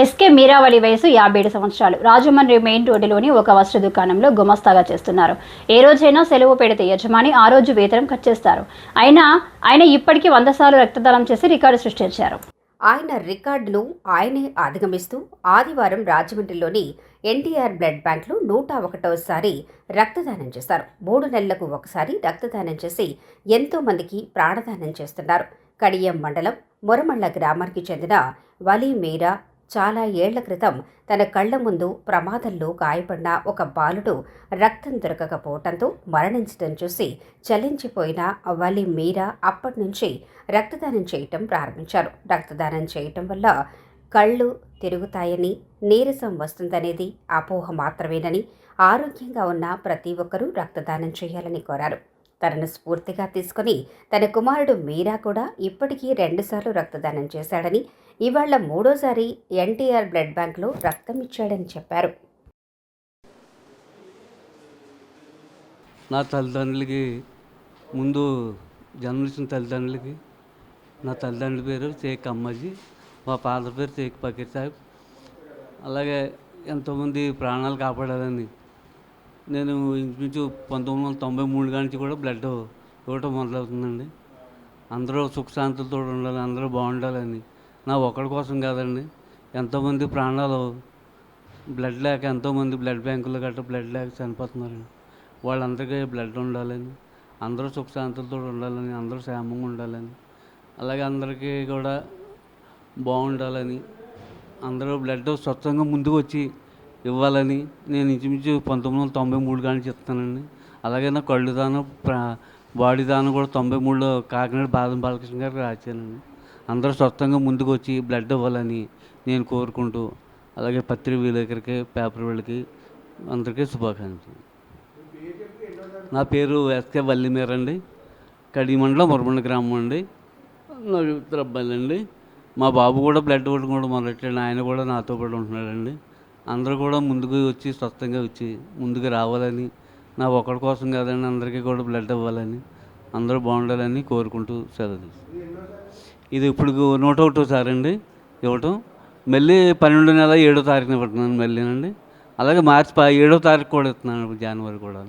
SK Meeravali వయసు యాభై ఏడు సంవత్సరాలు. రాజమండ్రి మెయిన్ రోడ్డులోని ఒక వస్త్ర దుకాణంలో గుమస్తాగా చేస్తున్నారు. ఏ రోజైనా సెలవు పెడితే యజమాని ఆ రోజు వేతనం కట్ చేస్తారు. అయినా ఆయన ఇప్పటికీ వంద సార్లు రక్తదానం చేసి రికార్డు సృష్టించారు. ఆయన రికార్డును ఆయనే అధిగమిస్తూ ఆదివారం రాజమండ్రిలోని ఎన్టీఆర్ బ్లడ్ బ్యాంక్లో నూట ఒకటోసారి రక్తదానం చేశారు. మూడు నెలలకు ఒకసారి రక్తదానం చేసి ఎంతోమందికి ప్రాణదానం చేస్తున్నారు. కడియం మండలం మురమళ్ళ గ్రామానికి చెందిన వలీ మీరా చాలా ఏళ్ళ క్రితం తన కళ్ళ ముందు ప్రమాదంలో గాయపడిన ఒక బాలుడు రక్తం దొరకకపోవటంతో మరణించడం చూసి చలించిపోయిన వలి మీరా అప్పటి నుంచి రక్తదానం చేయటం ప్రారంభించారు. రక్తదానం చేయటం వల్ల కళ్ళు తిరుగుతాయని నీరసం వస్తుందనేది అపోహ మాత్రమేనని ఆరోగ్యంగా ఉన్న ప్రతి ఒక్కరూ రక్తదానం చేయాలని కోరారు. తనను స్ఫూర్తిగా తీసుకుని తన కుమారుడు మీరా కూడా ఇప్పటికీ రెండుసార్లు రక్తదానం చేశాడని ఇవాళ మూడోసారి ఎన్టీఆర్ బ్లడ్ బ్యాంక్లో రక్తం ఇచ్చాడని చెప్పారు. నా తల్లిదండ్రులకి ముందు జన్మనిచ్చిన తల్లిదండ్రులకి నా తల్లిదండ్రుల పేరు షేక్ అమ్మాజీ మా ఫాదర్ పేరు షేక్ పకీర్ సాహెబ్. అలాగే ఎంతోమంది ప్రాణాలు కాపాడాలని నేను ఇంచుమించు పంతొమ్మిది వందల తొంభై మూడు నుంచి కూడా బ్లడ్ ఇవ్వటం మొదలవుతుందండి. అందరూ సుఖశాంతులతో ఉండాలి అందరూ బాగుండాలని. నా ఒక్కడి కోసం కాదండి ఎంతోమంది ప్రాణాలు బ్లడ్ లేక ఎంతోమంది బ్లడ్ బ్యాంకులు గట్రా బ్లడ్ లేక చనిపోతున్నారండి. వాళ్ళందరికీ బ్లడ్ ఉండాలని అందరూ సుఖశాంతులతో ఉండాలని అందరూ క్షేమంగా ఉండాలని అలాగే అందరికీ కూడా బాగుండాలని అందరూ బ్లడ్ స్వచ్ఛంగా ముందుకు వచ్చి ఇవ్వాలని నేను ఇంచుమించు పంతొమ్మిది వందల తొంభై మూడు కానీ చెప్తానండి. అలాగే నా కళ్ళు దానం ప్రా బాడీ దానం కూడా తొంభై మూడులో కాకినాడ బాదం బాలకృష్ణ గారికి రాశానండి. అందరూ స్వచ్ఛంగా ముందుకు వచ్చి బ్లడ్ ఇవ్వాలని నేను కోరుకుంటూ అలాగే పత్రిక విలేకరికి పేపర్ వాళ్ళకి అందరికీ శుభాకాంక్షలు. నా పేరు ఎస్కే వల్లిమేర అండి. కడి మండలం మురమండ గ్రామం అండి. నా అండి మా బాబు కూడా బ్లడ్ ఇవ్వడం కూడా మొదలెట్టాడు. ఆయన కూడా నాతో పాటు ఉంటున్నాడండి. అందరూ కూడా ముందుకు వచ్చి స్వస్థంగా వచ్చి ముందుకు రావాలని నా ఒక్కడి కోసం కాదని అందరికీ కూడా బ్లడ్ ఇవ్వాలని అందరూ బాగుండాలని కోరుకుంటూ సెలవు ఇది ఇప్పుడు నూట ఒకటో సారి అండి ఇవ్వటం. మళ్ళీ పన్నెండు నెల ఏడో తారీఖున ఇవ్వట్తున్నాను మళ్ళీనండి. అలాగే మార్చి ప ఏడో తారీఖు కూడా ఇస్తున్నాను జనవరి కూడా.